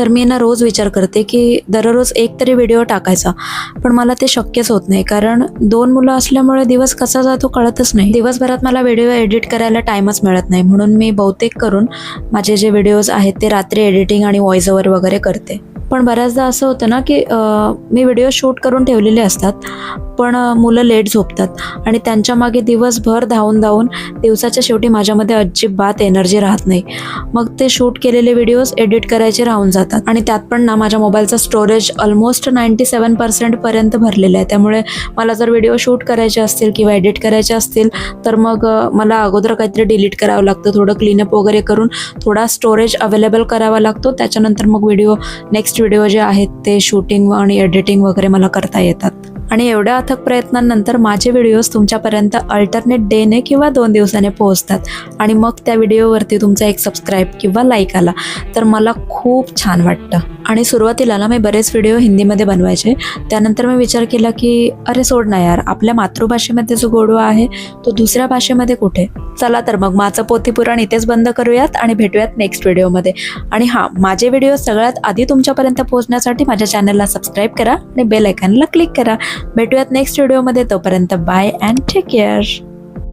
तर मी ना रोज विचार करते की दररोज एक तरी व्हिडिओ टाकायचा. पण मला ते शक्यच होत नाही. कारण दोन मुलं असल्यामुळे दिवस कसा जातो कळतच नाही. दिवसभरात मला व्हिडिओ एडिट करायला टाईमच मिळत नाही. म्हणून मी बहुतेक करून माझे जे व्हिडिओज आहेत ते रात्री एडिटिंग आणि व्हॉइस ओव्हर वगैरे करते. पण बऱ्याचदा असं होतं ना की मी व्हिडिओ शूट करून ठेवलेले असतात. पण मुलं लेट झोपतात. आणि त्यांच्या मागे दिवसभर धावून धावून दिवसाच्या शेवटी माझ्यामध्ये अजिबात एनर्जी राहत नाही. मग ते शूट केलेले व्हिडिओज एडिट करायचे राहून जातात. आणि त्यात पण ना माझ्या मोबाईलचा स्टोरेज ऑलमोस्ट नाईंटी सेवन पर्सेंटपर्यंत भरलेलं आहे. त्यामुळे मला जर व्हिडिओ शूट करायचे असतील किंवा एडिट करायचे असतील तर मग मला अगोदर काहीतरी डिलीट करावं लागतं. थोडं क्लीनअप वगैरे करून थोडा स्टोरेज अवेलेबल करावा लागतो. त्याच्यानंतर मग व्हिडिओ नेक्स्ट व्हिडिओ जे आहेत ते शूटिंग आणि एडिटिंग वगैरे मला करता येतात. आणि एवढ्या अथक प्रयत्नांनंतर माझे व्हिडिओज तुमच्यापर्यंत अल्टरनेट डेने किंवा दोन दिवसाने पोहोचतात. आणि मग त्या व्हिडिओवरती तुमचा एक सबस्क्राईब किंवा लाईक आला. तर मला खूप छान वाटतं. आणि सुरुवातीला ना मी बरेच व्हिडिओ हिंदीमध्ये बनवायचे. त्यानंतर मी विचार केला की अरे सोड ना यार आपल्या मातृभाषेमध्ये जो गोडवा आहे तो दुसऱ्या भाषेमध्ये कुठे? चला तर मग माझं पोथीपुराण इथेच बंद करूयात आणि भेटूयात नेक्स्ट व्हिडिओमध्ये आणि हां माझे व्हिडिओ सगळ्यात आधी तुमच्यापर्यंत पोहोचण्यासाठी माझ्या चॅनलला सबस्क्राईब करा आणि बेल आयकॉनला क्लिक करा. भेटूयात नेक्स्ट व्हिडिओमध्ये तोपर्यंत बाय अँड टेक केअर